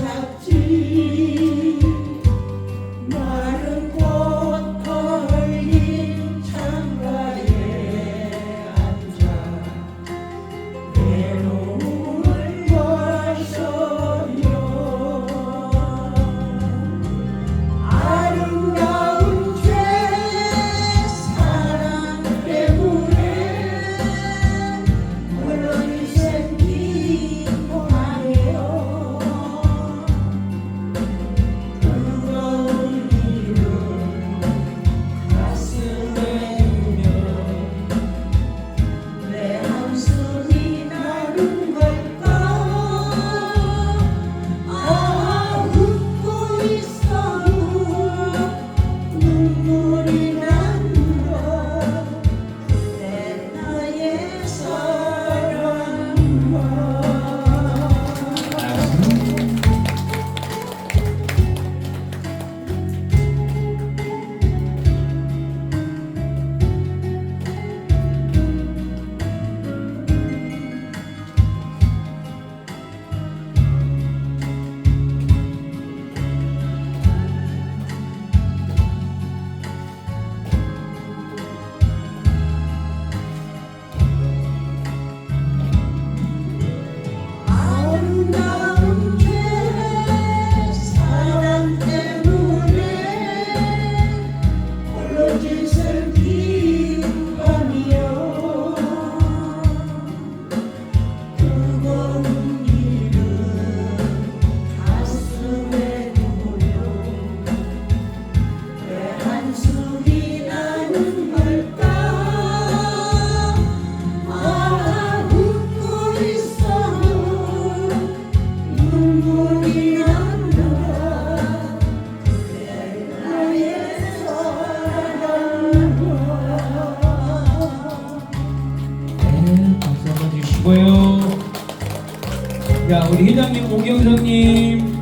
Have to 주시고요. 자, 우리 회장님, 오경성님,